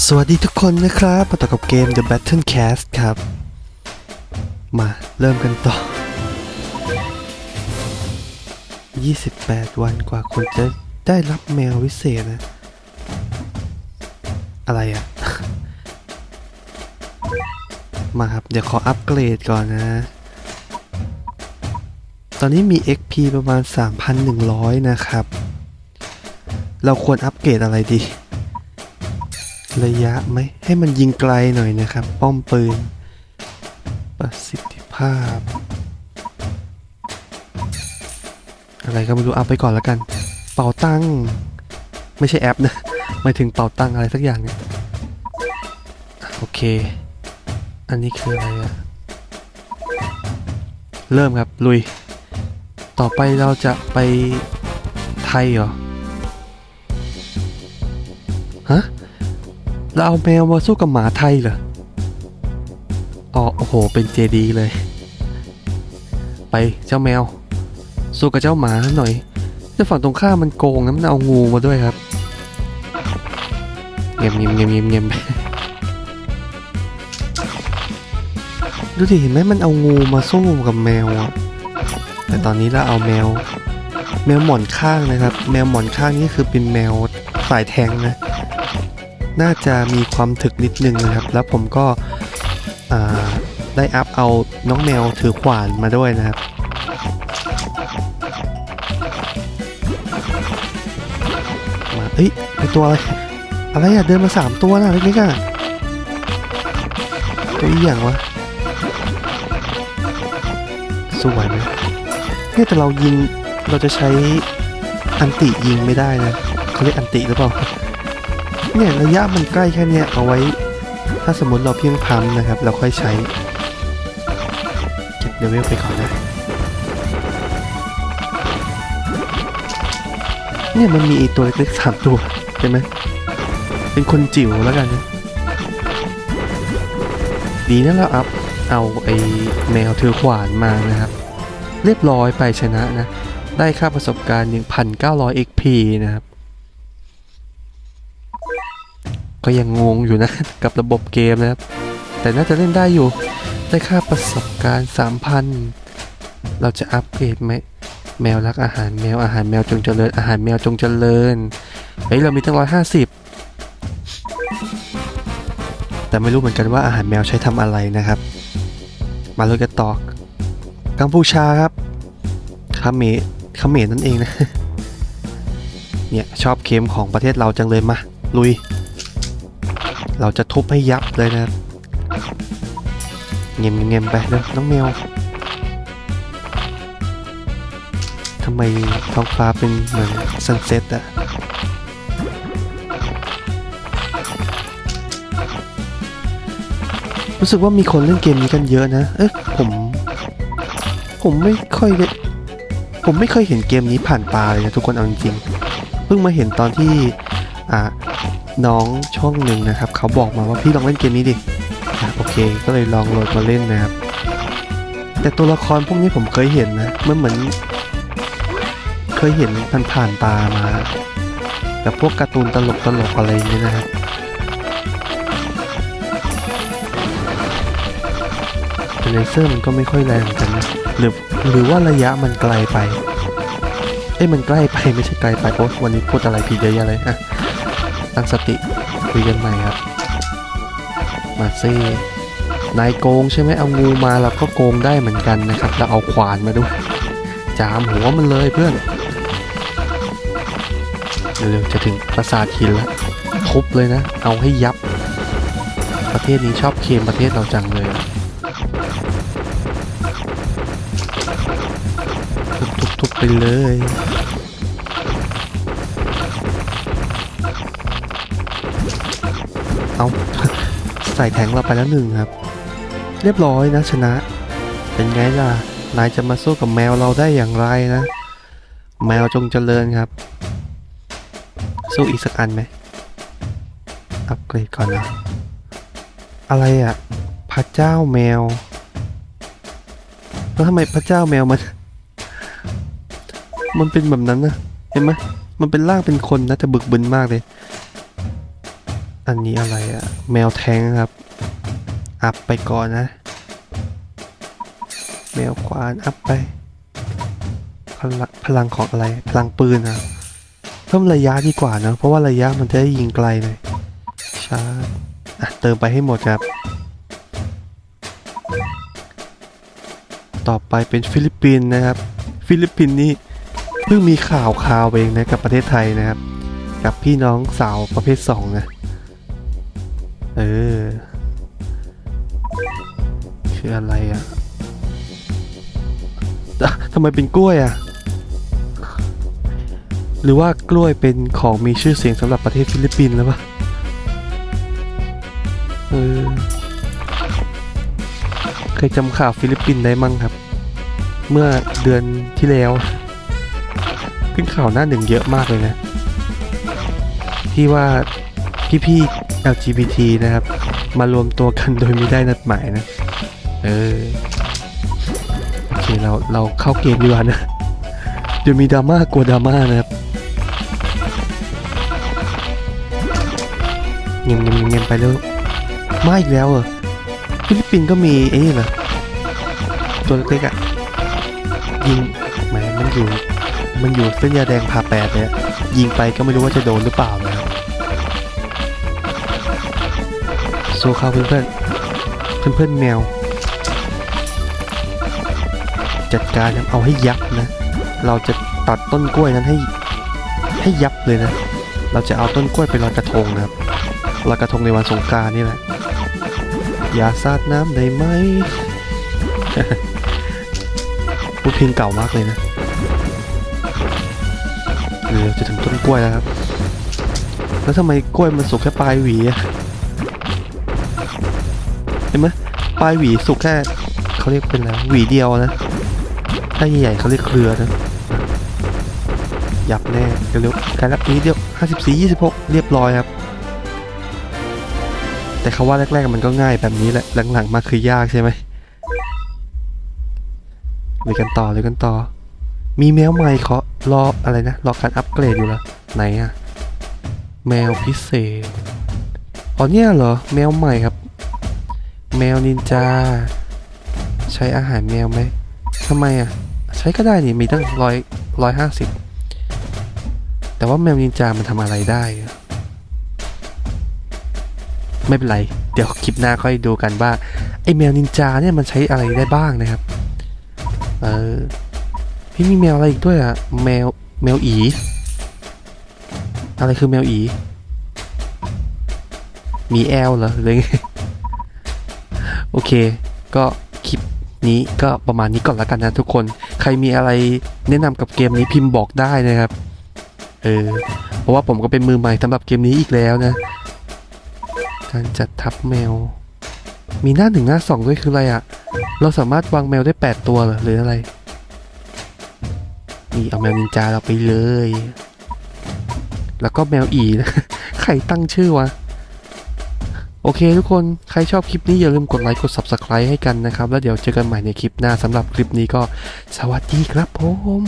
สวัสดีทุกคนนะครับมาต่อกับเกม The Battle Cast ครับ มาเริ่มกันต่อ 28 วันกว่าคุณจะได้รับแมววิเศษนะ อะไรอะมาครับ เดี๋ยวขออัปเกรดก่อนนะ ตอนนี้มี XP ประมาณ 3,100 นะครับ เราควรอัปเกรดอะไรดี ระยะไหมให้มันยิงไกลหน่อยนะครับ ป้อมปืน ประสิทธิภาพ อะไรก็ไม่รู้เอาไปก่อนแล้วกัน เป่าตังไม่ใช่แอปนะหมายถึงเป่าตังอะไรสักอย่างเนี่ยโอเค อันนี้คืออะไรอะเริ่มครับ ลุย ต่อไปเราจะไปไทยเหรอ ฮะ เราเอาแมวมาสู้กับหมาไทยเหรออ๋อโอ้โห เป็นเจดีเลย ไปเจ้าแมว สู้กับเจ้าหมาหน่อยแต่ฝั่งตรงข้ามมันโกงนะมันเอางูมาด้วยครับเงียบเงียบเงียบเงียบเงียบดูดิเห็นไหมมันเอางูมาสู้กับแมวอะแต่ตอนนี้เราเอาแมว แมวหมอนข้างนะครับ แมวหมอนข้างนี่คือเป็นแมวสายแทงนะ น่าจะมีความถึกนิดนึงนะครับ แล้วผมก็ได้อัพเอาน้องแมวถือขวานมาด้วยนะครับมาเอ้ยไอตัวอะไรอะไรอะเดินมาสามตัวนะเล็กๆอะตัวอีอย่างวะสวยไหมเนี่ยแต่เรายิงเราจะใช้อันติยิงไม่ได้นะเขาเรียกอันติหรือเปล่า เนี่ยระยะมันใกล้แค่เนี้ยเอาไว้ ถ้าสมมติเราเพียงพัมนะครับ เราค่อยใช้ เก็บเลเวลไปก่อนนะ เนี่ยมันมีตัวเล็กๆสามตัวใช่ไหมเป็นคนจิ๋วแล้วกันนะดีนะเราอัพเอาไอแมวถือขวานมานะครับ เรียบร้อยไปชนะนะ ได้ค่าประสบการณ์ 1,900 XP นะครับ ก็ยังงงอยู่นะ กับระบบเกมนะครับ แต่น่าจะเล่นได้อยู่ ได้ค่าประสบการณ์ 3,000 เราจะอัปเกรดไหมแมวรักอาหารแมวอาหารแมวจงเจริญอาหารแมวจงเจริญเฮ้ยเรามีตั้งร้อยห้าสิบแต่ไม่รู้เหมือนกันว่าอาหารแมวใช้ทำอะไรนะครับ มาเลยกันต่อกัมพูชาครับคาเขมรเมรนั่นเองนะเนี่ยชอบเค็มของประเทศเราจังเลยมาลุย เราจะทุบให้ยับเลยนะเงียบเงียบๆไปเร็วน้องแมวทำไมท้องฟ้าเป็นเหมือนซันเซ็ตอะรู้สึกว่ามีคนเล่นเกมนี้กันเยอะนะ เอ๊ะผม ผมไม่ค่อยได้ผมไม่เคยเห็นเกมนี้ผ่านตาเลยนะทุกคนเอาจริงๆเพิ่งมาเห็นตอนที่อ่า น้องช่องหนึ่งนะครับ เขาบอกมาว่าพี่ลองเล่นเกมนี้ดิโอเค ก็เลยลองโหลดมาเล่นนะครับ แต่ตัวละครพวกนี้ผมเคยเห็นนะมันเหมือน เคยเห็นผ่านๆตามาแบบพวกการ์ตูนตลกตลกๆอะไรอย่างเงี้นะครับเลเซอร์มันก็ไม่ค่อยแรงกันนะหรือหรือว่าระยะมันไกลไป เอ้ยมันใกล้ไปไม่ใช่ไกลไปโอ๊ยวันนี้พูดอะไรผิดเยอะแยะเลยอะ ตั้งสติคุยกันใหม่ครับ มาซี่นายโกงใช่ไหมเอางูมาเราก็โกงได้เหมือนกันนะครับเราเอาขวานมาด้วยจามหัวมันเลยเพื่อนเร็วๆจะถึงปราสาทหินแล้วทุบเลยนะ เอาให้ยับ ประเทศนี้ชอบเคมประเทศเราจังเลยทุบๆไปเลย เอาใส่แทงเราไปแล้วหนึ่งครับ เรียบร้อยนะชนะ เป็นไงล่ะ นายจะมาสู้กับแมวเราได้อย่างไรนะ แมวจงเจริญครับ สู้อีกสักอันไหมอัปเกรดก่อนนะอะไรอะ่ะพระเจ้าแมวแล้วทำไมพระเจ้าแมวมัน มันเป็นแบบนั้นนะเห็นไหมมันเป็นร่างเป็นคนนะแต่บึกบึนมากเลย อันนี้อะไรอะแมวแทงครับ อัพไปก่อนนะ แมวควานอัพไป พลังพลังของอะไร พลังปืนอะเพิ่มระยะดีกว่านะเพราะว่าระยะมันจะได้ยิงไกลหน่อยชาร์จอะเติมไปให้หมดครับ ต่อไปเป็นฟิลิปปินส์นะครับ ฟิลิปปินส์นี่เพิ่งมีข่าวข่าวเองนะกับประเทศไทยนะครับ กับพี่น้องสาวประเภทสองนะ เออชื่ออะไรอะ่ะทำไมเป็นกล้วยอะ หรือว่ากล้วยเป็นของมีชื่อเสียงสำหรับประเทศฟิลิปปินส์แล้วปะเออ เคยจำข่าวฟิลิปปินส์ได้มั้งครับ เมื่อเดือนที่แล้ว ขึ้นข่าวหน้าหนึ่งเยอะมากเลยนะ ที่ว่าพี่ๆ LGBT นะครับ มารวมตัวกันโดยไม่ได้นัดหมายนะ เออ โอเค เรา เราเข้าเกมดีกว่านะ เดี๋ยวมีดราม่ากลัวดราม่านะครับเงียบเงียบเงียบไปแล้วมาอีกแล้วเหรอฟิลิปปินส์ก็มีไอ้นี่เหรอตัวเล็กๆอะยิงแหมมันอยู่ มันอยู่เส้นยาแดงผ่าแปดเนี่ยยิงไปก็ไม่รู้ว่าจะโดนหรือเปล่านะ โซเข้าเพื่อนเพื่อนเพื่อนแมว จัดการเอาให้ยับนะ เราจะตัดต้นกล้วยนั้นให้ให้ยับเลยนะ เราจะเอาต้นกล้วยไปลอยกระทงนะครับลอยกระทงในวันสงการนี่แหละ อย่าสาดน้ำได้ไหมพูดเพลงเก่ามากเลยนะเออจะถึงต้นกล้วยแล้วครับ แล้วทำไมกล้วยมันสุกแค่ปลายหวีอะ เห็นไหมปลายหวีสุกแค่เขาเรียกเป็นอะไรหวีเดียวนะ ถ้าใหญ่ๆเขาเรียกเครือนะ ยับแน่เร็วๆการรับนี้เดียว54 26 เรียบร้อยครับ แต่เขาว่าแรกๆมันก็ง่ายแบบนี้แหละ หลังๆมาคือยากใช่ไหมเลยกันต่อเลยกันต่อ มีแมวใหม่เขอรออะไรนะ รอการอัปเกรดอยู่เหรอไหนอะแมวพิเศษ อ๋อเนี่ยเหรอ แมวใหม่ครับ แมวนินจา ใช้อาหารแมวไหมทำไมอะ ใช้ก็ได้นี่มีตั้งร้อยร้อยห้าสิบแต่ว่าแมวนินจามันทำอะไรได้ ไม่เป็นไร เดี๋ยวคลิปหน้าค่อยดูกันว่า ไอแมวนินจาเนี่ยมันใช้อะไรได้บ้างนะครับ เออพี่มีแมวอะไรอีกด้วยอะ แมวแมวอีอะไรคือแมวอี มีแอลเหรอหรือไง โอเค ก็คลิปนี้ก็ประมาณนี้ก่อนล้วกันนะทุกคน ใครมีอะไรแนะนำกับเกมนี้พิมพ์บอกได้นะครับ เออ เพราะว่าผมก็เป็นมือใหม่สำหรับเกมนี้อีกแล้วนะ การจัดทับแมว มีหน้าหนึ่งหน้าสองด้วยคืออะไรอะ่ะเราสามารถวางแมวได้ 8 ตัวเหรอหรืออะไร นี่เอาแมวนินจาเราไปเลย แล้วก็แมวอีนะ ใครตั้งชื่อวะ โอเคทุกคน ใครชอบคลิปนี้อย่าลืมกดไลค์กด Subscribe ให้กันนะครับ แล้วเดี๋ยวเจอกันใหม่ในคลิปหน้าสำหรับคลิปนี้ก็สวัสดีครับผม